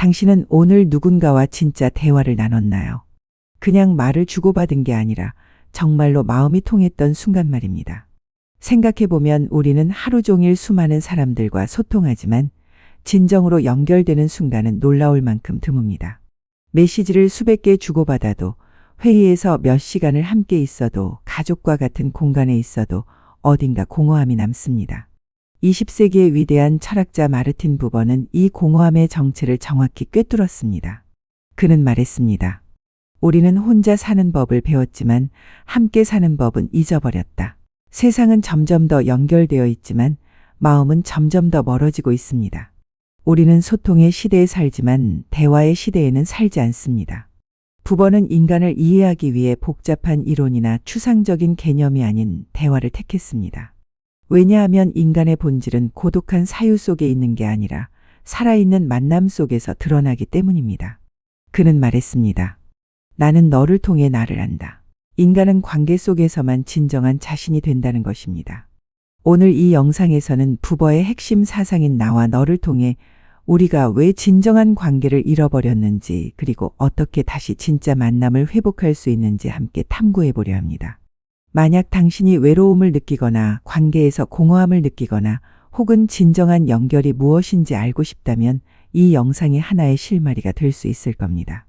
당신은 오늘 누군가와 진짜 대화를 나눴나요? 그냥 말을 주고받은 게 아니라 정말로 마음이 통했던 순간 말입니다. 생각해보면 우리는 하루 종일 수많은 사람들과 소통하지만 진정으로 연결되는 순간은 놀라울 만큼 드뭅니다. 메시지를 수백 개 주고받아도 회의에서 몇 시간을 함께 있어도 가족과 같은 공간에 있어도 어딘가 공허함이 남습니다. 20세기의 위대한 철학자 마르틴 부버는 이 공허함의 정체를 정확히 꿰뚫었습니다. 그는 말했습니다. 우리는 혼자 사는 법을 배웠지만 함께 사는 법은 잊어버렸다. 세상은 점점 더 연결되어 있지만 마음은 점점 더 멀어지고 있습니다. 우리는 소통의 시대에 살지만 대화의 시대에는 살지 않습니다. 부버는 인간을 이해하기 위해 복잡한 이론이나 추상적인 개념이 아닌 대화를 택했습니다. 왜냐하면 인간의 본질은 고독한 사유 속에 있는 게 아니라 살아있는 만남 속에서 드러나기 때문입니다. 그는 말했습니다. 나는 너를 통해 나를 안다. 인간은 관계 속에서만 진정한 자신이 된다는 것입니다. 오늘 이 영상에서는 부버의 핵심 사상인 나와 너를 통해 우리가 왜 진정한 관계를 잃어버렸는지 그리고 어떻게 다시 진짜 만남을 회복할 수 있는지 함께 탐구해 보려 합니다. 만약 당신이 외로움을 느끼거나 관계에서 공허함을 느끼거나 혹은 진정한 연결이 무엇인지 알고 싶다면 이 영상이 하나의 실마리가 될 수 있을 겁니다.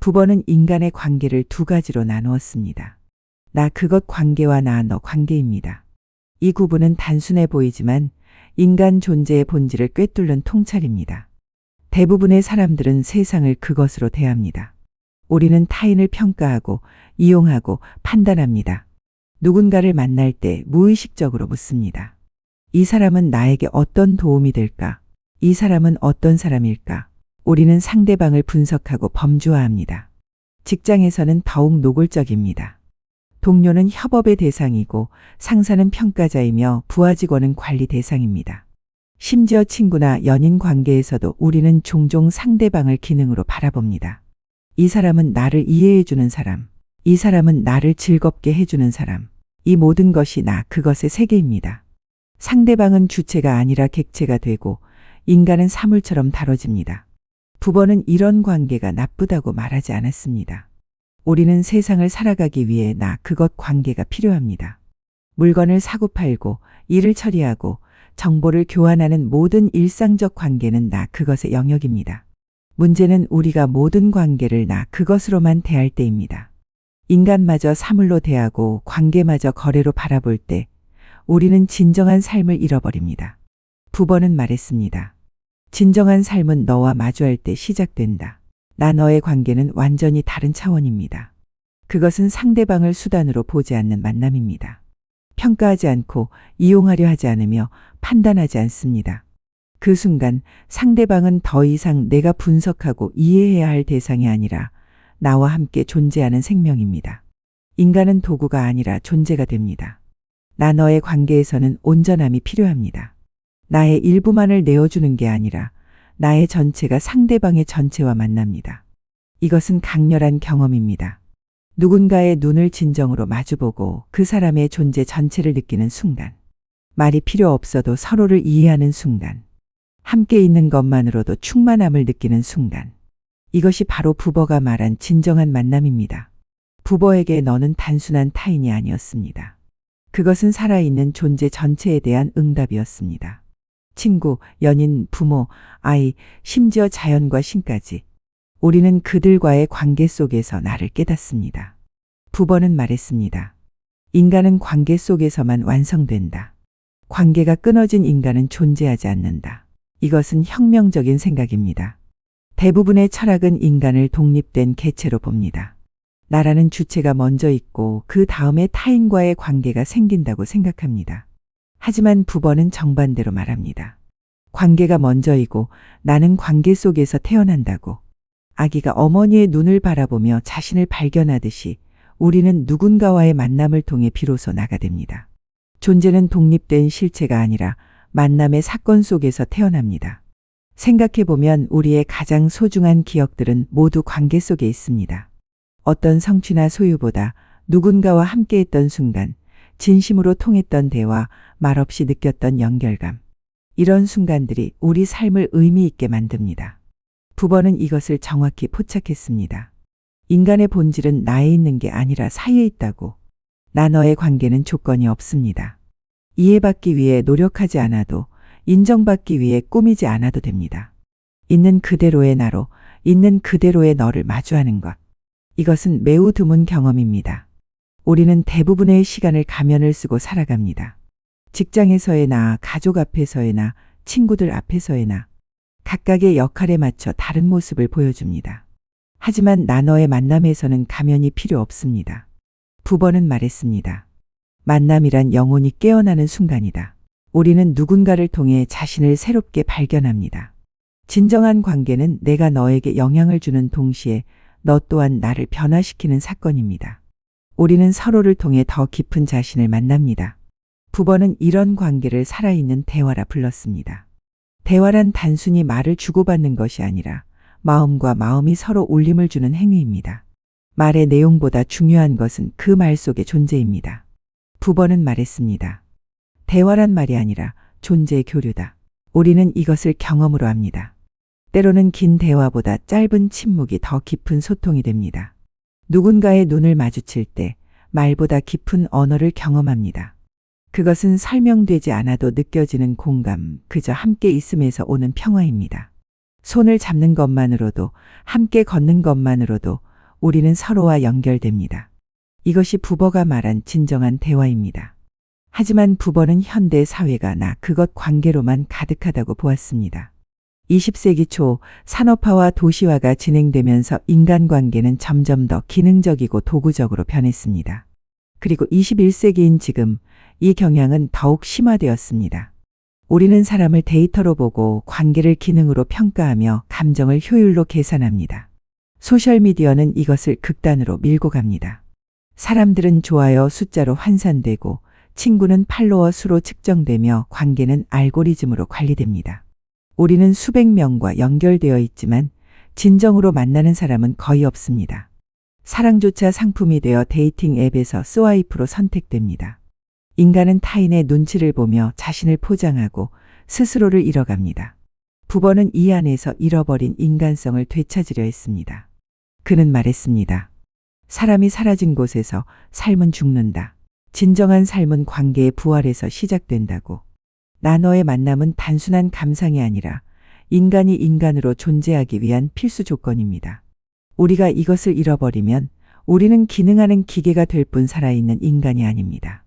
부버는 인간의 관계를 두 가지로 나누었습니다. 나 그것 관계와 나 너 관계입니다. 이 구분은 단순해 보이지만 인간 존재의 본질을 꿰뚫는 통찰입니다. 대부분의 사람들은 세상을 그것으로 대합니다. 우리는 타인을 평가하고 이용하고 판단합니다. 누군가를 만날 때 무의식적으로 묻습니다. 이 사람은 나에게 어떤 도움이 될까? 이 사람은 어떤 사람일까? 우리는 상대방을 분석하고 범주화합니다. 직장에서는 더욱 노골적입니다. 동료는 협업의 대상이고 상사는 평가자이며 부하 직원은 관리 대상입니다. 심지어 친구나 연인 관계에서도 우리는 종종 상대방을 기능으로 바라봅니다. 이 사람은 나를 이해해주는 사람, 이 사람은 나를 즐겁게 해주는 사람, 이 모든 것이 나 그것의 세계입니다. 상대방은 주체가 아니라 객체가 되고 인간은 사물처럼 다뤄집니다. 부버는 이런 관계가 나쁘다고 말하지 않았습니다. 우리는 세상을 살아가기 위해 나 그것 관계가 필요합니다. 물건을 사고 팔고 일을 처리하고 정보를 교환하는 모든 일상적 관계는 나 그것의 영역입니다. 문제는 우리가 모든 관계를 나 그것으로만 대할 때입니다. 인간마저 사물로 대하고 관계마저 거래로 바라볼 때 우리는 진정한 삶을 잃어버립니다. 부버는 말했습니다. 진정한 삶은 너와 마주할 때 시작된다. 나 너의 관계는 완전히 다른 차원입니다. 그것은 상대방을 수단으로 보지 않는 만남입니다. 평가하지 않고 이용하려 하지 않으며 판단하지 않습니다. 그 순간 상대방은 더 이상 내가 분석하고 이해해야 할 대상이 아니라 나와 함께 존재하는 생명입니다. 인간은 도구가 아니라 존재가 됩니다. 나 너의 관계에서는 온전함이 필요합니다. 나의 일부만을 내어주는 게 아니라 나의 전체가 상대방의 전체와 만납니다. 이것은 강렬한 경험입니다. 누군가의 눈을 진정으로 마주보고 그 사람의 존재 전체를 느끼는 순간. 말이 필요 없어도 서로를 이해하는 순간. 함께 있는 것만으로도 충만함을 느끼는 순간. 이것이 바로 부버가 말한 진정한 만남입니다. 부버에게 너는 단순한 타인이 아니었습니다. 그것은 살아있는 존재 전체에 대한 응답이었습니다. 친구, 연인, 부모, 아이, 심지어 자연과 신까지. 우리는 그들과의 관계 속에서 나를 깨닫습니다. 부버는 말했습니다. 인간은 관계 속에서만 완성된다. 관계가 끊어진 인간은 존재하지 않는다. 이것은 혁명적인 생각입니다. 대부분의 철학은 인간을 독립된 개체로 봅니다. 나라는 주체가 먼저 있고 그 다음에 타인과의 관계가 생긴다고 생각합니다. 하지만 부버는 정반대로 말합니다. 관계가 먼저이고 나는 관계 속에서 태어난다고. 아기가 어머니의 눈을 바라보며 자신을 발견하듯이 우리는 누군가와의 만남을 통해 비로소 나가됩니다. 존재는 독립된 실체가 아니라 만남의 사건 속에서 태어납니다. 생각해보면 우리의 가장 소중한 기억들은 모두 관계 속에 있습니다. 어떤 성취나 소유보다 누군가와 함께했던 순간, 진심으로 통했던 대화, 말없이 느꼈던 연결감. 이런 순간들이 우리 삶을 의미 있게 만듭니다. 부번은 이것을 정확히 포착했습니다. 인간의 본질은 나에 있는 게 아니라 사이에 있다고. 나 너의 관계는 조건이 없습니다. 이해받기 위해 노력하지 않아도 인정받기 위해 꾸미지 않아도 됩니다. 있는 그대로의 나로 있는 그대로의 너를 마주하는 것. 이것은 매우 드문 경험입니다. 우리는 대부분의 시간을 가면을 쓰고 살아갑니다. 직장에서의 나 가족 앞에서의 나 친구들 앞에서의 나 각각의 역할에 맞춰 다른 모습을 보여줍니다. 하지만 나너의 만남에서는 가면이 필요 없습니다. 부번은 말했습니다. 만남이란 영혼이 깨어나는 순간이다. 우리는 누군가를 통해 자신을 새롭게 발견합니다. 진정한 관계는 내가 너에게 영향을 주는 동시에 너 또한 나를 변화시키는 사건입니다. 우리는 서로를 통해 더 깊은 자신을 만납니다. 부번은 이런 관계를 살아있는 대화라 불렀습니다. 대화란 단순히 말을 주고받는 것이 아니라 마음과 마음이 서로 울림을 주는 행위입니다. 말의 내용보다 중요한 것은 그 말 속의 존재입니다. 부번은 말했습니다. 대화란 말이 아니라 존재의 교류다. 우리는 이것을 경험으로 합니다. 때로는 긴 대화보다 짧은 침묵이 더 깊은 소통이 됩니다. 누군가의 눈을 마주칠 때 말보다 깊은 언어를 경험합니다. 그것은 설명되지 않아도 느껴지는 공감, 그저 함께 있음에서 오는 평화입니다. 손을 잡는 것만으로도, 함께 걷는 것만으로도 우리는 서로와 연결됩니다. 이것이 부버가 말한 진정한 대화입니다. 하지만 부버는 현대 사회가 나 그것 관계로만 가득하다고 보았습니다. 20세기 초 산업화와 도시화가 진행되면서 인간관계는 점점 더 기능적이고 도구적으로 변했습니다. 그리고 21세기인 지금 이 경향은 더욱 심화되었습니다. 우리는 사람을 데이터로 보고 관계를 기능으로 평가하며 감정을 효율로 계산합니다. 소셜미디어는 이것을 극단으로 밀고 갑니다. 사람들은 좋아요 숫자로 환산되고 친구는 팔로워 수로 측정되며 관계는 알고리즘으로 관리됩니다. 우리는 수백 명과 연결되어 있지만 진정으로 만나는 사람은 거의 없습니다. 사랑조차 상품이 되어 데이팅 앱에서 스와이프로 선택됩니다. 인간은 타인의 눈치를 보며 자신을 포장하고 스스로를 잃어갑니다. 부버는 이 안에서 잃어버린 인간성을 되찾으려 했습니다. 그는 말했습니다. 사람이 사라진 곳에서 삶은 죽는다. 진정한 삶은 관계의 부활에서 시작된다고. 나너의 만남은 단순한 감상이 아니라 인간이 인간으로 존재하기 위한 필수 조건입니다. 우리가 이것을 잃어버리면 우리는 기능하는 기계가 될 뿐 살아있는 인간이 아닙니다.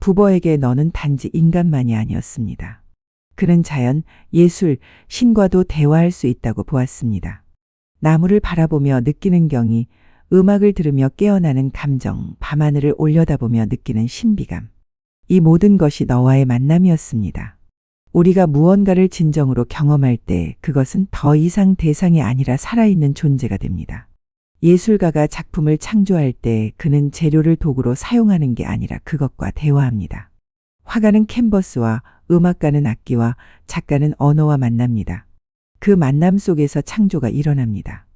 부버에게 너는 단지 인간만이 아니었습니다. 그는 자연, 예술, 신과도 대화할 수 있다고 보았습니다. 나무를 바라보며 느끼는 경이, 음악을 들으며 깨어나는 감정, 밤하늘을 올려다보며 느끼는 신비감. 이 모든 것이 너와의 만남이었습니다. 우리가 무언가를 진정으로 경험할 때 그것은 더 이상 대상이 아니라 살아있는 존재가 됩니다. 예술가가 작품을 창조할 때 그는 재료를 도구로 사용하는 게 아니라 그것과 대화합니다. 화가는 캔버스와 음악가는 악기와 작가는 언어와 만납니다. 그 만남 속에서 창조가 일어납니다.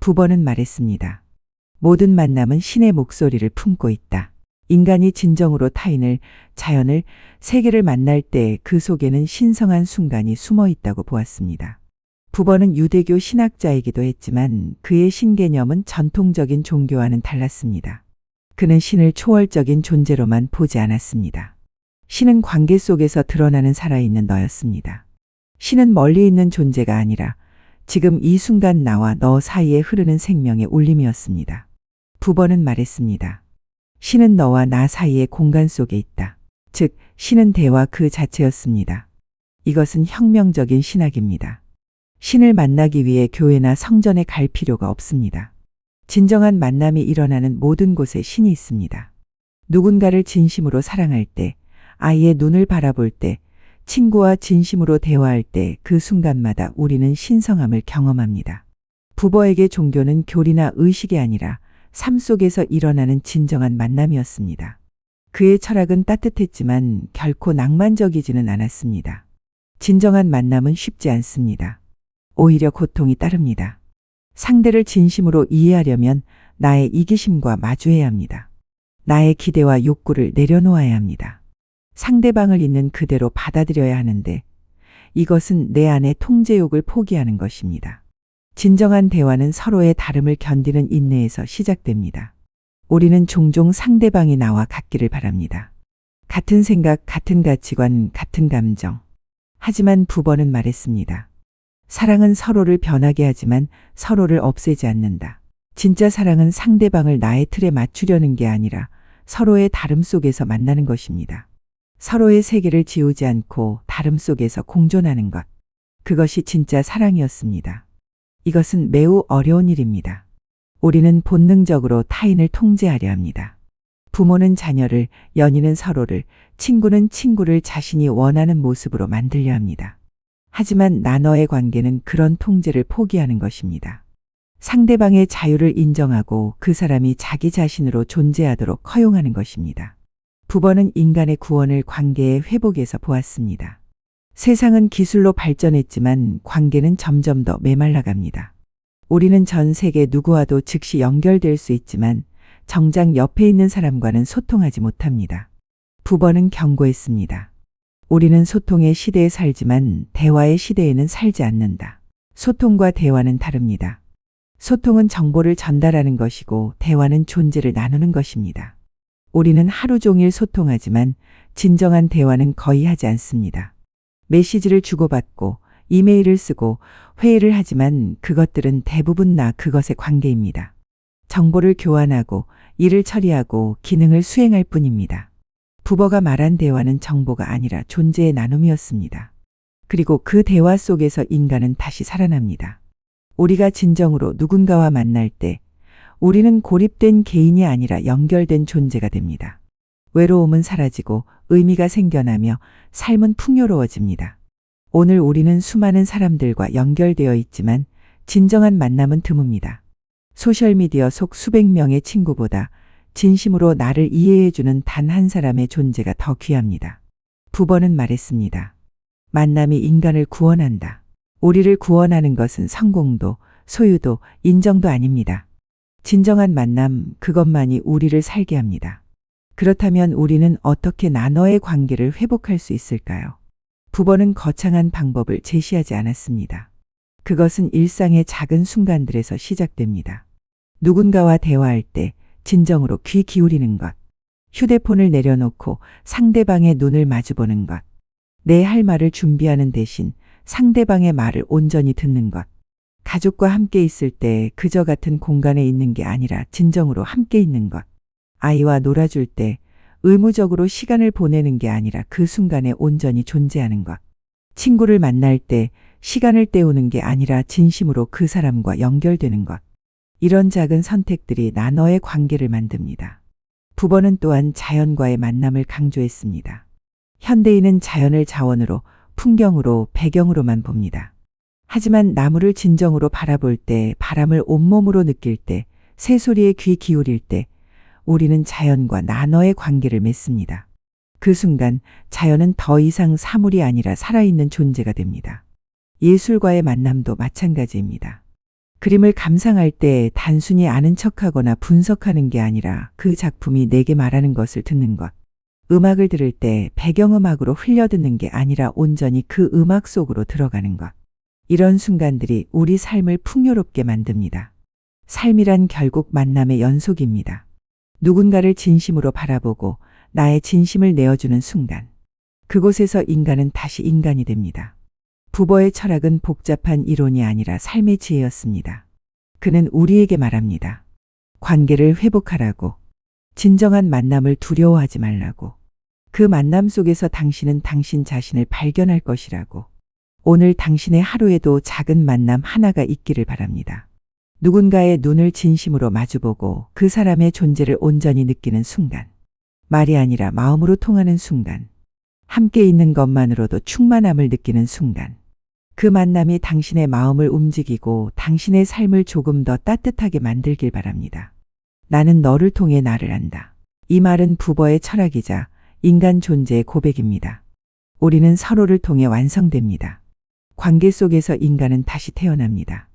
부번은 말했습니다. 모든 만남은 신의 목소리를 품고 있다. 인간이 진정으로 타인을, 자연을, 세계를 만날 때 그 속에는 신성한 순간이 숨어 있다고 보았습니다. 부번은 유대교 신학자이기도 했지만 그의 신개념은 전통적인 종교와는 달랐습니다. 그는 신을 초월적인 존재로만 보지 않았습니다. 신은 관계 속에서 드러나는 살아있는 너였습니다. 신은 멀리 있는 존재가 아니라 지금 이 순간 나와 너 사이에 흐르는 생명의 울림이었습니다. 부번은 말했습니다. 신은 너와 나 사이의 공간 속에 있다. 즉, 신은 대화 그 자체였습니다. 이것은 혁명적인 신학입니다. 신을 만나기 위해 교회나 성전에 갈 필요가 없습니다. 진정한 만남이 일어나는 모든 곳에 신이 있습니다. 누군가를 진심으로 사랑할 때, 아이의 눈을 바라볼 때, 친구와 진심으로 대화할 때 그 순간마다 우리는 신성함을 경험합니다. 부버에게 종교는 교리나 의식이 아니라 삶 속에서 일어나는 진정한 만남이었습니다. 그의 철학은 따뜻했지만 결코 낭만적이지는 않았습니다. 진정한 만남은 쉽지 않습니다. 오히려 고통이 따릅니다. 상대를 진심으로 이해하려면 나의 이기심과 마주해야 합니다. 나의 기대와 욕구를 내려놓아야 합니다. 상대방을 있는 그대로 받아들여야 하는데 이것은 내 안의 통제욕을 포기하는 것입니다. 진정한 대화는 서로의 다름을 견디는 인내에서 시작됩니다. 우리는 종종 상대방이 나와 같기를 바랍니다. 같은 생각, 같은 가치관, 같은 감정. 하지만 부번은 말했습니다. 사랑은 서로를 변하게 하지만 서로를 없애지 않는다. 진짜 사랑은 상대방을 나의 틀에 맞추려는 게 아니라 서로의 다름 속에서 만나는 것입니다. 서로의 세계를 지우지 않고 다름 속에서 공존하는 것. 그것이 진짜 사랑이었습니다. 이것은 매우 어려운 일입니다. 우리는 본능적으로 타인을 통제하려 합니다. 부모는 자녀를, 연인은 서로를, 친구는 친구를 자신이 원하는 모습으로 만들려 합니다. 하지만 나너의 관계는 그런 통제를 포기하는 것입니다. 상대방의 자유를 인정하고 그 사람이 자기 자신으로 존재하도록 허용하는 것입니다. 부번은 인간의 구원을 관계의 회복에서 보았습니다. 세상은 기술로 발전했지만 관계는 점점 더 메말라갑니다. 우리는 전 세계 누구와도 즉시 연결될 수 있지만 정작 옆에 있는 사람과는 소통하지 못합니다. 부번은 경고했습니다. 우리는 소통의 시대에 살지만 대화의 시대에는 살지 않는다. 소통과 대화는 다릅니다. 소통은 정보를 전달하는 것이고 대화는 존재를 나누는 것입니다. 우리는 하루 종일 소통하지만 진정한 대화는 거의 하지 않습니다. 메시지를 주고받고 이메일을 쓰고 회의를 하지만 그것들은 대부분 나 그것의 관계입니다. 정보를 교환하고 일을 처리하고 기능을 수행할 뿐입니다. 부버가 말한 대화는 정보가 아니라 존재의 나눔이었습니다. 그리고 그 대화 속에서 인간은 다시 살아납니다. 우리가 진정으로 누군가와 만날 때 우리는 고립된 개인이 아니라 연결된 존재가 됩니다. 외로움은 사라지고 의미가 생겨나며 삶은 풍요로워집니다. 오늘 우리는 수많은 사람들과 연결되어 있지만 진정한 만남은 드뭅니다. 소셜미디어 속 수백 명의 친구보다 진심으로 나를 이해해주는 단 한 사람의 존재가 더 귀합니다. 부번은 말했습니다. 만남이 인간을 구원한다. 우리를 구원하는 것은 성공도, 소유도, 인정도 아닙니다. 진정한 만남, 그것만이 우리를 살게 합니다. 그렇다면 우리는 어떻게 나너의 관계를 회복할 수 있을까요? 부번은 거창한 방법을 제시하지 않았습니다. 그것은 일상의 작은 순간들에서 시작됩니다. 누군가와 대화할 때 진정으로 귀 기울이는 것. 휴대폰을 내려놓고 상대방의 눈을 마주보는 것. 내 할 말을 준비하는 대신 상대방의 말을 온전히 듣는 것. 가족과 함께 있을 때 그저 같은 공간에 있는 게 아니라 진정으로 함께 있는 것. 아이와 놀아줄 때 의무적으로 시간을 보내는 게 아니라 그 순간에 온전히 존재하는 것. 친구를 만날 때 시간을 때우는 게 아니라 진심으로 그 사람과 연결되는 것. 이런 작은 선택들이 나너의 관계를 만듭니다. 부번은 또한 자연과의 만남을 강조했습니다. 현대인은 자연을 자원으로, 풍경으로, 배경으로만 봅니다. 하지만 나무를 진정으로 바라볼 때, 바람을 온몸으로 느낄 때, 새소리에 귀 기울일 때, 우리는 자연과 나너의 관계를 맺습니다. 그 순간 자연은 더 이상 사물이 아니라 살아있는 존재가 됩니다. 예술과의 만남도 마찬가지입니다. 그림을 감상할 때 단순히 아는 척하거나 분석하는 게 아니라 그 작품이 내게 말하는 것을 듣는 것. 음악을 들을 때 배경음악으로 흘려듣는 게 아니라 온전히 그 음악 속으로 들어가는 것. 이런 순간들이 우리 삶을 풍요롭게 만듭니다. 삶이란 결국 만남의 연속입니다. 누군가를 진심으로 바라보고 나의 진심을 내어주는 순간. 그곳에서 인간은 다시 인간이 됩니다. 부버의 철학은 복잡한 이론이 아니라 삶의 지혜였습니다. 그는 우리에게 말합니다. 관계를 회복하라고. 진정한 만남을 두려워하지 말라고. 그 만남 속에서 당신은 당신 자신을 발견할 것이라고. 오늘 당신의 하루에도 작은 만남 하나가 있기를 바랍니다. 누군가의 눈을 진심으로 마주보고 그 사람의 존재를 온전히 느끼는 순간. 말이 아니라 마음으로 통하는 순간. 함께 있는 것만으로도 충만함을 느끼는 순간. 그 만남이 당신의 마음을 움직이고 당신의 삶을 조금 더 따뜻하게 만들길 바랍니다. 나는 너를 통해 나를 안다. 이 말은 부버의 철학이자 인간 존재의 고백입니다. 우리는 서로를 통해 완성됩니다. 관계 속에서 인간은 다시 태어납니다.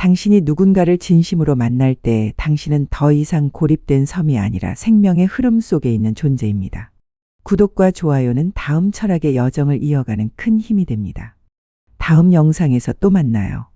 당신이 누군가를 진심으로 만날 때 당신은 더 이상 고립된 섬이 아니라 생명의 흐름 속에 있는 존재입니다. 구독과 좋아요는 다음 철학의 여정을 이어가는 큰 힘이 됩니다. 다음 영상에서 또 만나요.